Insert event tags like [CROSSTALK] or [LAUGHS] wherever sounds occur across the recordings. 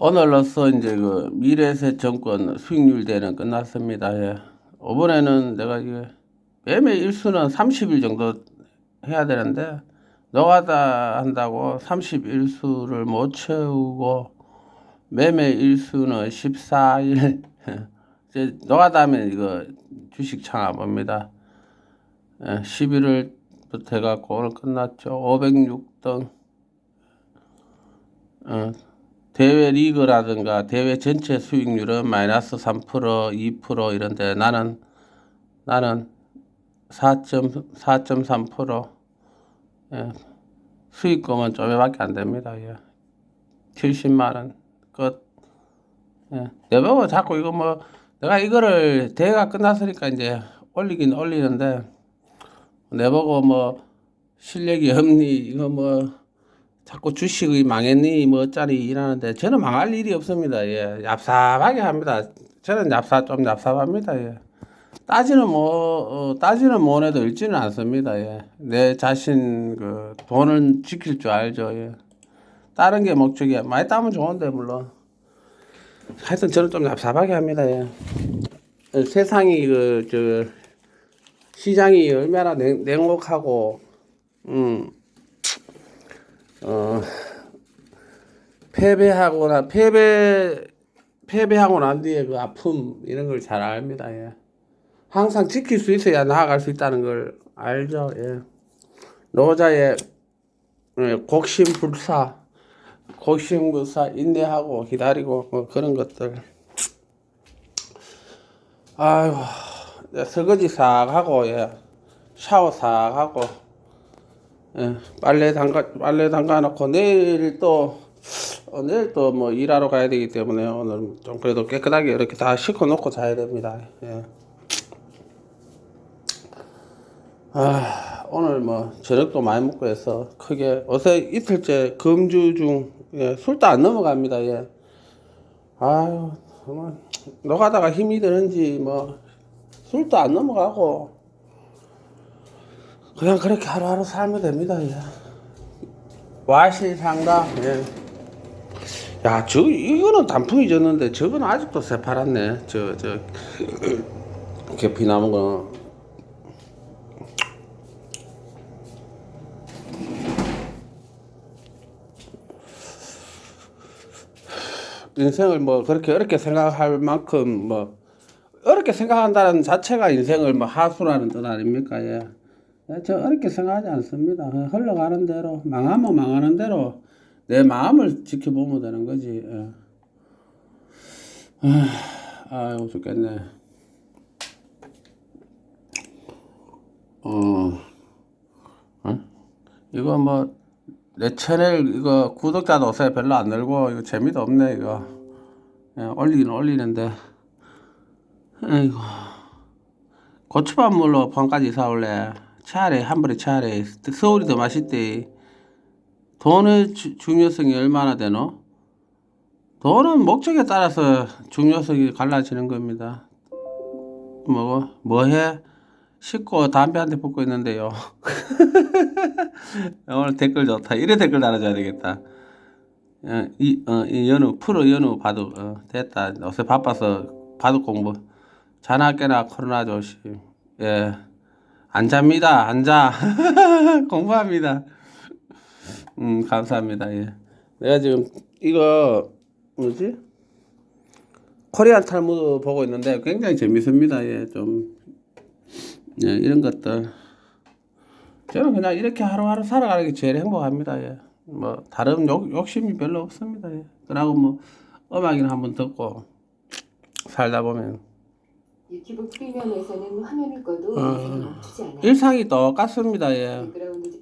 오늘로써 이제 그 미래세 정권 수익률 대는 끝났습니다. 예. 이번에는 내가 이게 매매 일수는 30일 정도 해야 되는데 노가다 한다고 31수를 못 채우고 매매 일수는 14일 [LAUGHS] 이제 노가다 하면 이거 주식 창업입니다. 예, 11월부터 해갖고 오늘 끝났죠. 506등 어, 대회 리그라든가 대회 전체 수익률은 마이너스 3% 2% 이런데 나는 나는 4.4.3% 예, 수익금은 좀밖에 안 됩니다. 예. 70만 원 끝. 예. 내보고 자꾸 이거 뭐 내가 이거를 대회가 끝났으니까 이제 올리긴 올리는데 내보고 뭐 실력이 없니 이거 뭐 자꾸 주식이 망했니 뭐 어쩌니 이러는데 저는 망할 일이 없습니다. 예. 얍삽하게 합니다. 저는 얍삽 좀 얍삽합니다. 예. 따지는 뭐 어, 따지는 못해도 읽지는 않습니다. 예. 내 자신 그 돈을 지킬 줄 알죠. 예. 다른 게 목적이야. 많이 따면 좋은데 물론. 하여튼 저는 좀 얍삽하게 합니다. 예. 어, 세상이 그 저 시장이 얼마나 냉, 냉혹하고 음. 어, 패배하거나 패배 패배하고 난 뒤에 그 아픔 이런 걸 잘 압니다. 예. 항상 지킬 수 있어야 나아갈 수 있다는 걸 알죠. 예. 노자의 예, 곡심불사, 곡심불사 인내하고 기다리고 뭐 그런 것들. 아이고, 네, 설거지 싹 하고 예. 샤워 싹 하고 예, 빨래 담가 빨래 담가 놓고 내일 또 어, 내일 또 뭐 일하러 가야 되기 때문에 오늘 좀 그래도 깨끗하게 이렇게 다 씻고 놓고 자야 됩니다. 예. 아 오늘 뭐 저녁도 많이 먹고 해서 크게 어제 이틀째 금주 중 예, 술도 안 넘어갑니다. 예. 아유 정말 노가다가 힘이 드는지 뭐 술도 안 넘어가고 그냥 그렇게 하루하루 살면 됩니다. 예. 와실상담. 예. 야, 저 이거는 단풍이 졌는데 저건 아직도 새파랗네. 저저 [CLEARS THROAT] 계피 남은 거는. 인생을 뭐 그렇게 어렵게 생각할 만큼 뭐 어렵게 생각한다는 자체가 인생을 뭐 하수라는 뜻 아닙니까? 예. 예, 저 어렵게 생각하지 않습니다. 그냥 흘러가는 대로 망하면 망하는 대로 내 마음을 지켜보면 되는 거지. 예. 아, 아유 죽겠네. 어, 어? 이거 뭐 내 채널 이거 구독자도 요새 별로 안 늘고 이거 재미도 없네 이거. 예, 올리긴 올리는데. 아이고. 고추밥 물로 판까지 사올래. 차라리 한 번에 차라리 서울이 더 맛있대. 돈의 주- 중요성이 얼마나 되노? 돈은 목적에 따라서 중요성이 갈라지는 겁니다. 뭐, 뭐 해? 씻고 담배 한대 붙고 있는데요. [LAUGHS] 오늘 댓글 좋다. 이래 댓글 달아줘야 되겠다. 어, 이, 어, 이 연우, 프로 연우 바둑, 어, 됐다. 요새 바빠서 바둑 공부. 자나 깨나 코로나 조심. 예. 안 잡니다. 안 자. 공부합니다. 음, 감사합니다. 예. 내가 지금 이거 뭐지? 코리안 탈무드 보고 있는데 굉장히 재밌습니다. 예, 좀 예, 이런 것들. 저는 그냥 이렇게 하루하루 살아가는 게 제일 행복합니다. 예. 뭐 다른 욕, 욕심이 별로 없습니다. 예. 그러고 뭐 음악이나 한번 듣고 살다 보면 유튜브 프리미엄에서는 화면을 꺼도 어. 영상이 멈추지 않아요. 일상이 똑같습니다. 예. 백그라운드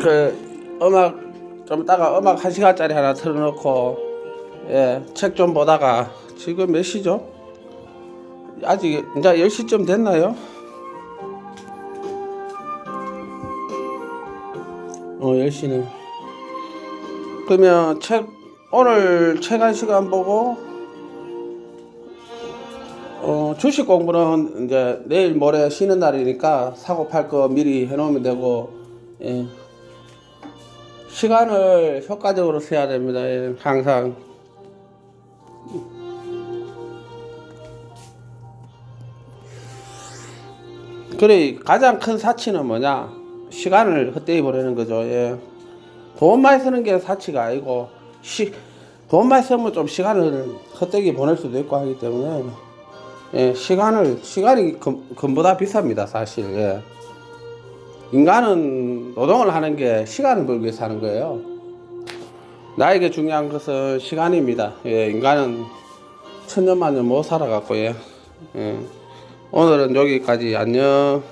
그 음악 좀 따가 음악 한 시간짜리 하나 틀어놓고 예, 책 좀 보다가 지금 몇 시죠? 아직 이제 10시쯤 됐나요? 어, 10시네. 그러면 책 오늘 책한 시간 보고 어, 주식 공부는 이제 내일 모레 쉬는 날이니까 사고 팔 거 미리 해놓으면 되고 예. 시간을 효과적으로 써야 됩니다. 예, 항상. 그래 가장 큰 사치는 뭐냐? 시간을 헛되이 보내는 거죠. 예. 돈 많이 쓰는 게 사치가 아니고 시, 돈 많이 쓰면 좀 시간을 헛되이 보낼 수도 있고 하기 때문에 예, 시간을 시간이 금, 금보다 비쌉니다. 사실. 예. 인간은 노동을 하는 게 시간을 벌기 위해서 하는 거예요. 나에게 중요한 것은 시간입니다. 예, 인간은 천년만년 못 살아갖고 예. 예. 오늘은 여기까지 안녕.